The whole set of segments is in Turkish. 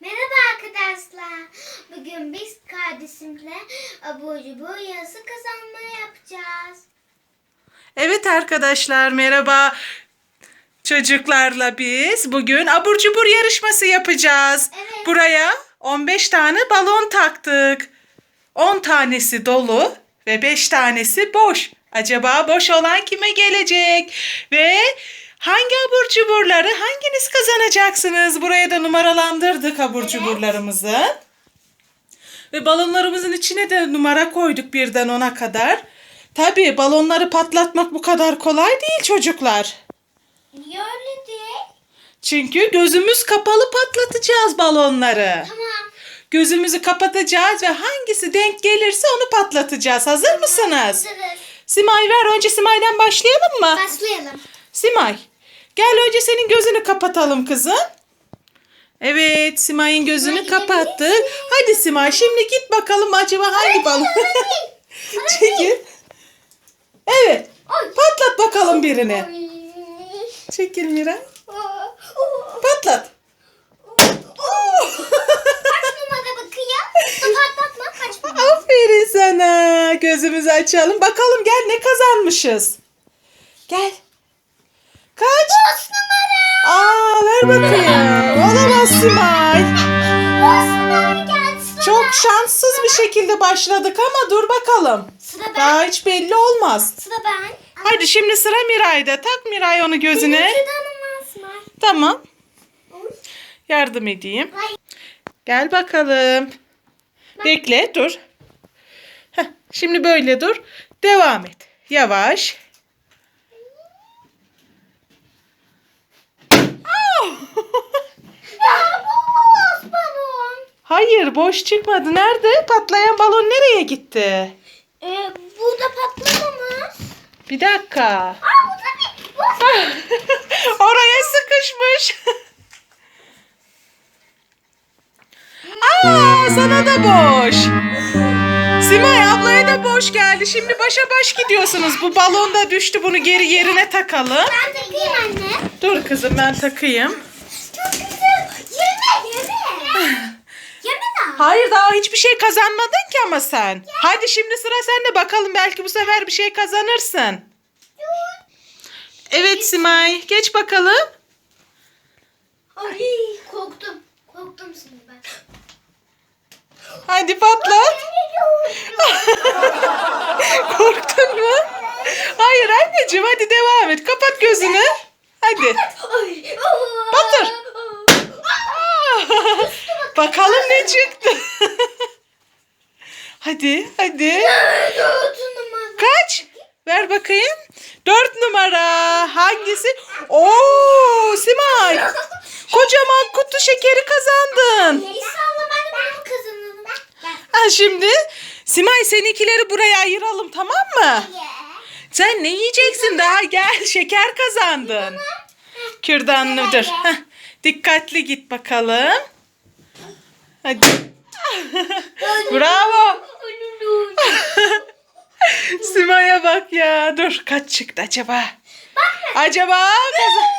Merhaba arkadaşlar. Bugün biz kardeşimle abur cubur yarısı kazanma yapacağız. Evet arkadaşlar merhaba. Çocuklarla biz bugün abur cubur yarışması yapacağız. Evet. Buraya 15 tane balon taktık. 10 tanesi dolu ve 5 tanesi boş. Acaba boş olan kime gelecek? Ve hangi abur cuburları hanginiz kazanacaksınız? Buraya da numaralandırdık abur cuburlarımızı. Ve balonlarımızın içine de numara koyduk birden ona kadar. Tabii balonları patlatmak bu kadar kolay değil çocuklar. Niye öyle değil? Çünkü gözümüz kapalı patlatacağız balonları. Tamam. Gözümüzü kapatacağız ve hangisi denk gelirse onu patlatacağız. Hazır mısınız? Hazırız. Simay ver. Önce Simay'dan başlayalım mı? Başlayalım. Simay. Gel önce senin gözünü kapatalım kızım. Evet Simay'ın gözünü gidebilirsin. Hadi Simay şimdi git bakalım acaba hangi balon? Çekil. Evet. Patlat bakalım birini. Çekil Mira. Patlat. Aferin sana. Gözümüzü açalım. Bakalım gel ne kazanmışız. Gel. Kaç? Boş numara. Aa ver bakayım. Olamaz Simay. Numara. Çok şanssız bir şekilde başladık ama dur bakalım. Sıra ben. Daha hiç belli olmaz. Sıra ben. Hadi şimdi sıra Miray'da. Tak Miray onu gözüne. Mı? Tamam. Yardım edeyim. Hayır. Gel bakalım. Bekle dur. Heh, şimdi böyle dur. Devam et. Yavaş. Au! Ya bu boş balon. Hayır boş çıkmadı. Nerede? Patlayan balon nereye gitti? Ee, burada patlamamış. Bir dakika. Aa bu da bir. Oraya sıkışmış. Aa sana da boş. Simay ablaya da boş geldi. Şimdi başa baş gidiyorsunuz. Bu balon da düştü. Bunu geri yerine takalım. Ben de bir anne. Dur kızım ben takayım. Çok güzel. Yeme yeme. Yeme daha. Hayır daha hiçbir şey kazanmadın ki ama sen. Hadi şimdi sıra sende bakalım belki bu sefer bir şey kazanırsın. Evet Simay geç bakalım. Ay korktum. Korktum şimdi ben. Hadi patlat. Korktun mu? Hayır anneciğim hadi devam et. Kapat gözünü. Hadi. Ay. Bakalım ne çıktı. hadi hadi. Kaç? Ver bakayım. Dört numara. Hangisi? Oo Simay. Kocaman kutu şekeri kazandın. Ha şimdi Simay seninkileri buraya ayıralım tamam mı? Sen ne yiyeceksin daha gel şeker kazandın. Kürdanlıdır. Dikkatli git bakalım. Hadi. Bravo. Sima'ya bak ya. Dur kaç çıktı acaba? Acaba kazan-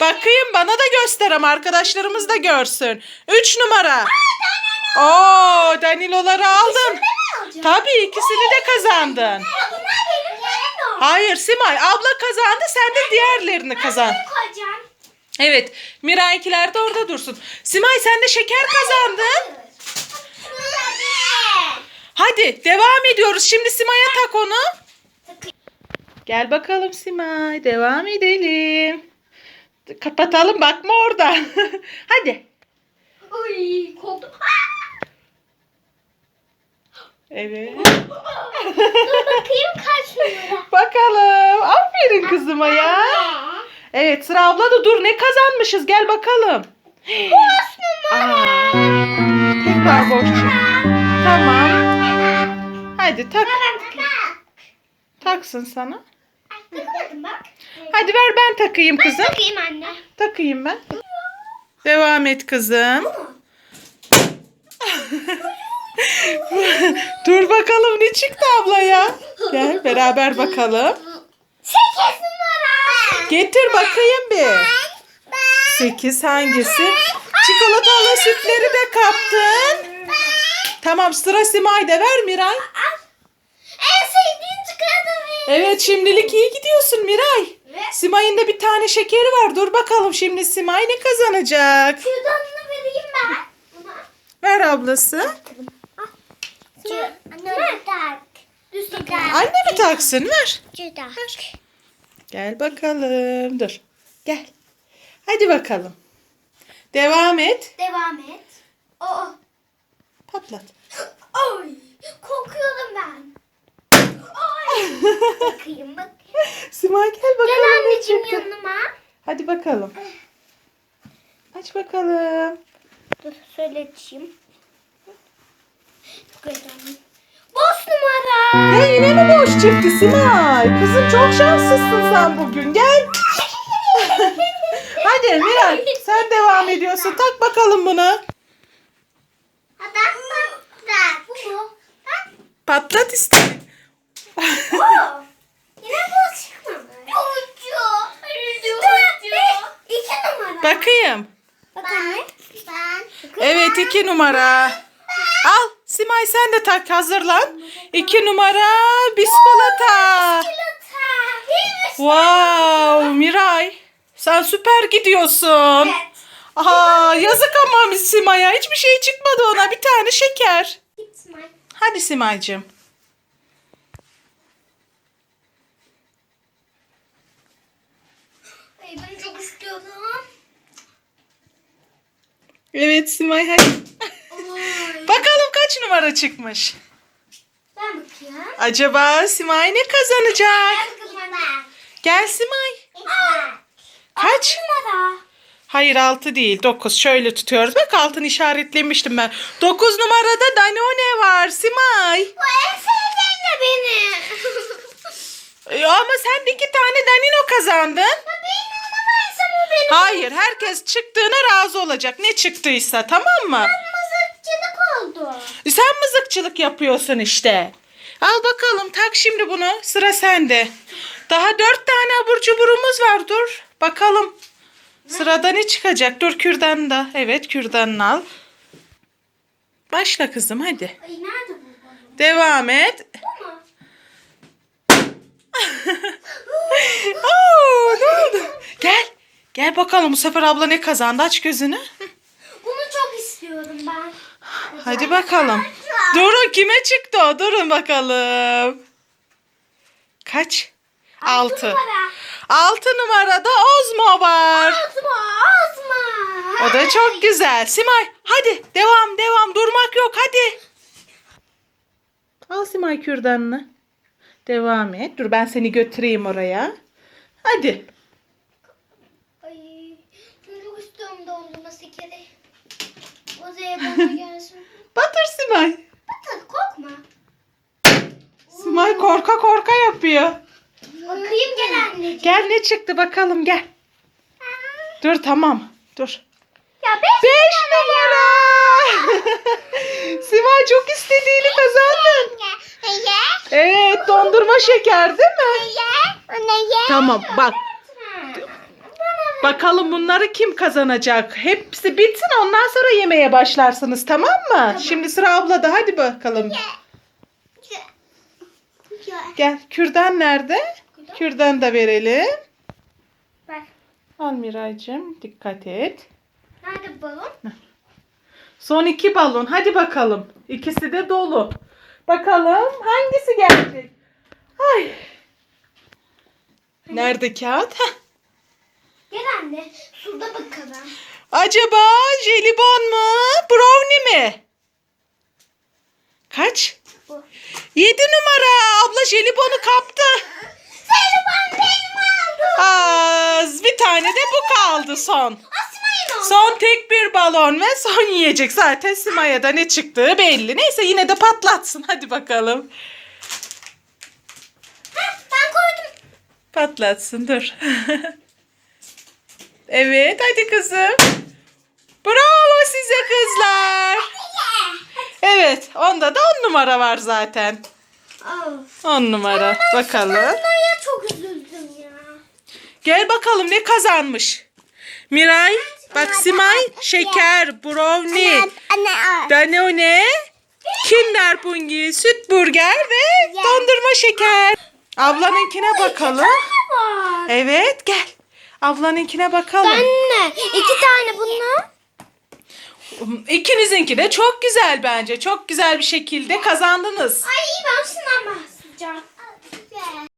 Bakayım bana da göster ama arkadaşlarımız da görsün. Üç numara. Oo Daniloları aldın. Tabii ikisini de kazandın. Hayır Simay abla kazandı sen de diğerlerini kazan. Evet Miray'inkiler de orada dursun. Simay sen de şeker kazandın. Hadi devam ediyoruz. Şimdi Simay'a tak onu. Gel bakalım Simay. Devam edelim. Kapatalım bakma orada. Hadi. Ay korktum. Evet. Bakayım kaç numara. Bakalım. Aferin kızıma ya. Evet sıra abla da dur ne kazanmışız gel bakalım. Boş numara. Boş çıktı. Tamam. Hadi tak. Ben. Taksın sana. Takamadım bak. Hadi ver ben takayım kızım. Takayım anne. Takayım ben. Devam et kızım. Dur bakalım ne çıktı abla ya. Gel beraber bakalım. Sekiz numara. Getir bakayım bir. Sekiz hangisi? Çikolatalı sütleri de kaptın. Tamam sıra Simay'da ver Miray. En sevdiğin çikolata Evet şimdilik iyi gidiyorsun Miray. Simay'ın da bir tane şekeri var. Dur bakalım şimdi Simay ne kazanacak? kürdanını vereyim ben. Ver ablası. Anne mi taksın? Ver. Cüda. Gel bakalım. Dur. Gel. Hadi bakalım. Devam et. Devam et. Oh. Patlat. Ay. Korkuyorum ben. Ay. Bakayım bak. Simay gel bakalım. Gel ne anneciğim çıktı. yanıma. Hadi bakalım. Aç bakalım. Dur şöyle açayım. Boş Ya yine mi boş çıktı Simay? Kızım çok şanslısın sen bugün. Gel. Hadi Miray sen devam ediyorsun. Tak bakalım bunu. Patlat işte. Bakayım. Bak anne. Ben. Evet iki numara. Al Simay sen de tak hazırlan. İki numara biskolata. Wow Miray sen süper gidiyorsun. Evet. Aha yazık ama Simay'a hiçbir şey çıkmadı ona bir tane şeker. Hadi Simay'cığım. Ay ben çok istiyorum. Evet Simay hadi. Bakalım kaç numara çıkmış. Ben bakayım. Acaba Simay ne kazanacak? Ben. Gel Simay. Aa. Kaç? Numara. Hayır 6 değil 9. Şöyle tutuyoruz. Bak altını işaretlemiştim ben. 9 numarada Danone var Simay. Bu en sevdiğim de benim. E, Ama sen de iki tane Danino kazandın. benim ona versem o benim. Hayır herkes çıktığına razı olacak. Ne çıktıysa tamam mı? Oldu. E, Sen mızıkçılık yapıyorsun işte. Al bakalım tak şimdi bunu. Sıra sende. Daha dört tane abur cuburumuz var. Dur bakalım. Sırada ne çıkacak? Dur kürdan da. Evet kürdanını al. Başla kızım hadi. Ay nerede bu balon? Devam et. Oo, ne oldu? Gel. Gel bakalım bu sefer abla ne kazandı? Aç gözünü. Bunu çok istiyorum ben. Hadi bakalım. Durun kime çıktı o? Durun bakalım. Kaç? Altı. Altı numarada Ozmo var. Azma, azma. O da çok güzel. Simay hadi devam devam durmak yok hadi. Al Simay kürdanını. Devam et. Dur ben seni götüreyim oraya. Hadi. Ay, ben çok istiyorum dondurma şekeri. Ozaya bana gelsin. Batır Simay. Batır korkma. Simay korka korka yapıyor. Bakayım gel anneciğim. Gel ne çıktı bakalım gel. Dur tamam. Dur. Ya beş, Beş numara. Simay çok istediğini kazandın. Evet dondurma şeker değil mi? Tamam bak. Bakalım bunları kim kazanacak? Hepsi bitsin ondan sonra yemeye başlarsınız tamam mı? Şimdi sıra ablada hadi bakalım. Gel kürdan nerede? Kürdan da verelim. Bak. Al Miraycığım dikkat et. Nerede balon? Son iki balon hadi bakalım. İkisi de dolu. Bakalım hangisi gelecek? Ay. Nerede kağıt? Heh. Anne. Suda bakalım. Acaba jelibon mu? Brownie mi? Kaç? Bu. Yedi numara. Abla jelibonu kaptı. Selman benim aldım. Az bir tane de bu kaldı son. Oldu. Son tek bir balon ve son yiyecek. Zaten Sima'ya da ne çıktığı belli. Neyse yine de patlatsın. Hadi bakalım. Ben koydum. Patlatsın dur. evet hadi kızım. Bravo size kızlar. Evet onda da on numara var zaten. Of. On numara. Bakalım. Çok üzüldüm ya. Gel bakalım ne kazanmış. Miray Bak Simay şeker, brownie. Danone, Kinder Bungie, süt burger ve dondurma şeker. Ablanınkine bakalım. Evet gel. Ablanınkine bakalım. Anne iki tane bunlar. İkinizinki de çok güzel bence. Çok güzel bir şekilde kazandınız. Ay ben şuna basacağım.